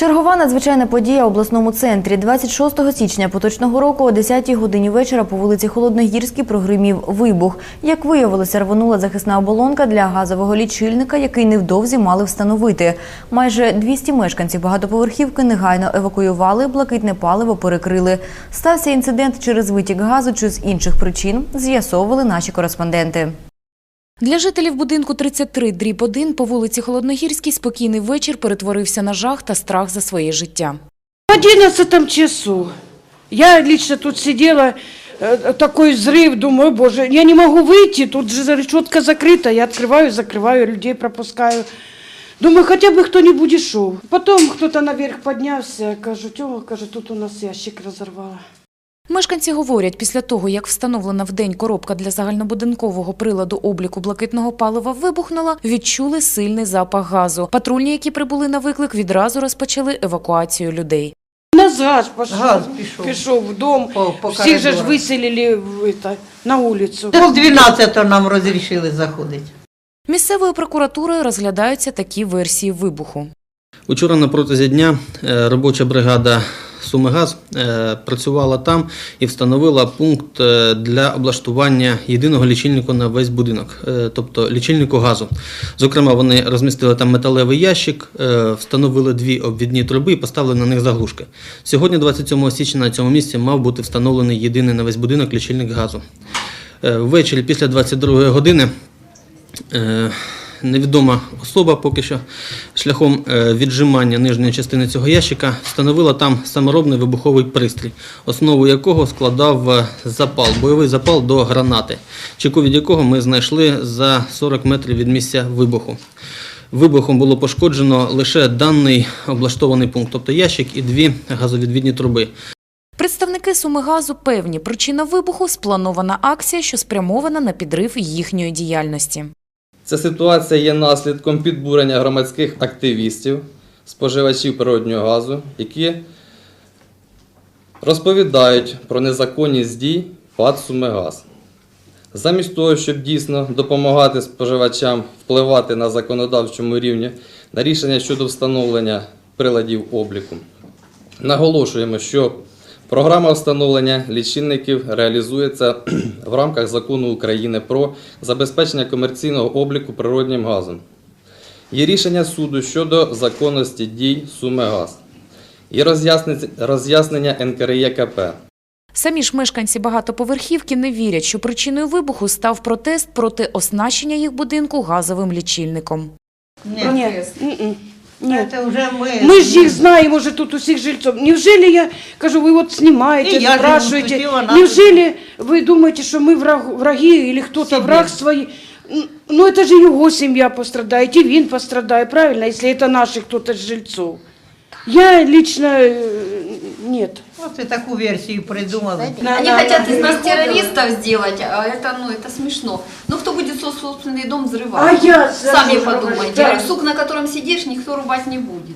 Чергова надзвичайна подія в обласному центрі. 26 січня поточного року о 10 годині вечора по вулиці Холодногірській прогримів вибух. Як виявилося, рвонула захисна оболонка для газового лічильника, який невдовзі мали встановити. Майже 200 мешканців багатоповерхівки негайно евакуювали, блакитне паливо перекрили. Стався інцидент через витік газу чи з інших причин, з'ясовували наші кореспонденти. Для жителів будинку 33 дріб 1 по вулиці Холодногірській спокійний вечір перетворився на жах та страх за своє життя. В 11 часу я лично тут сидела, э, такой взрыв, думаю, боже, я не могу выйти, тут же решетка закрыта, я открываю, закрываю, людей пропускаю. Думаю, хотя бы кто-нибудь и шел. Потом кто-то наверх поднялся, кажу, Тёма, каже, тут у нас ящик разорвало. Мешканці говорять, після того, як встановлена в день коробка для загальнобудинкового приладу обліку блакитного палива вибухнула, відчули сильний запах газу. Патрульні, які прибули на виклик, відразу розпочали евакуацію людей. У нас газ пошел, Газ пішов. пішов в дом, По- по всіх же ж виселили в, это, на вулицю. Пол 12 нам розрішили заходити. Місцевою прокуратурою розглядаються такі версії вибуху. Учора на протязі дня е, робоча бригада Сумигаз е, працювала там і встановила пункт е, для облаштування єдиного лічильника на весь будинок, е, тобто лічильнику газу. Зокрема, вони розмістили там металевий ящик, встановили дві обвідні труби і поставили на них заглушки. Сьогодні, 27 січня, на цьому місці мав бути встановлений єдиний на весь будинок лічильник газу. Ввечері після 22 години Невідома особа поки що шляхом е, віджимання нижньої частини цього ящика встановила там саморобний вибуховий пристрій, основу якого складав е, запал, бойовий запал до гранати, чеку від якого ми знайшли за 40 метрів від місця вибуху. Вибухом було пошкоджено лише даний облаштований пункт, тобто ящик і дві газовідвідні труби. Представники Сумигазу певні, причина вибуху – спланована акція, що спрямована на підрив їхньої діяльності. Ця ситуація є наслідком підбурення громадських активістів, споживачів природнього газу, які розповідають про незаконність дій ПАД «Сумигаз». Замість того, щоб дійсно допомагати споживачам впливати на законодавчому рівні на рішення щодо встановлення приладів обліку, наголошуємо, що програма встановлення лічильників реалізується в рамках закону України про забезпечення комерційного обліку природнім газом. Є рішення суду щодо законності дій «Сумигаз». Є роз'яснення- НКРЄКП. Самі ж мешканці багатоповерхівки не вірять, що причиною вибуху став протест проти оснащення їх будинку газовим лічильником. Ні, Нет, м-м, нет. це вже ми. Мы же их знаем уже тут усіх жильцов. Неужели я, кажу, вы вот снимаете, И я живу спрашиваете, тут, и она неужели вы думаете, что мы враг, враги или кто-то Себе. враг свой? Н- Ну это же его семья пострадает, и він пострадає, правильно, если это наши кто-то из жильцов. Я лично э, нет. Оце таку версію придумали. На- Они на- хотят на- из нас террористов сделать, а это, ну, это смешно. Ну, кто будет свой собственный дом взрывать? А я Сами за- подумайте. да. Я говорю, сук, на котором сидишь, никто рубать не будет.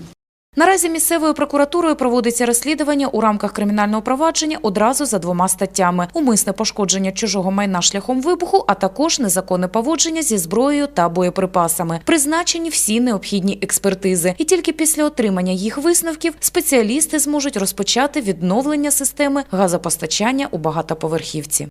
Наразі місцевою прокуратурою проводиться розслідування у рамках кримінального провадження одразу за двома статтями: умисне пошкодження чужого майна шляхом вибуху, а також незаконне поводження зі зброєю та боєприпасами. Призначені всі необхідні експертизи, і тільки після отримання їх висновків спеціалісти зможуть розпочати відновлення системи газопостачання у багатоповерхівці.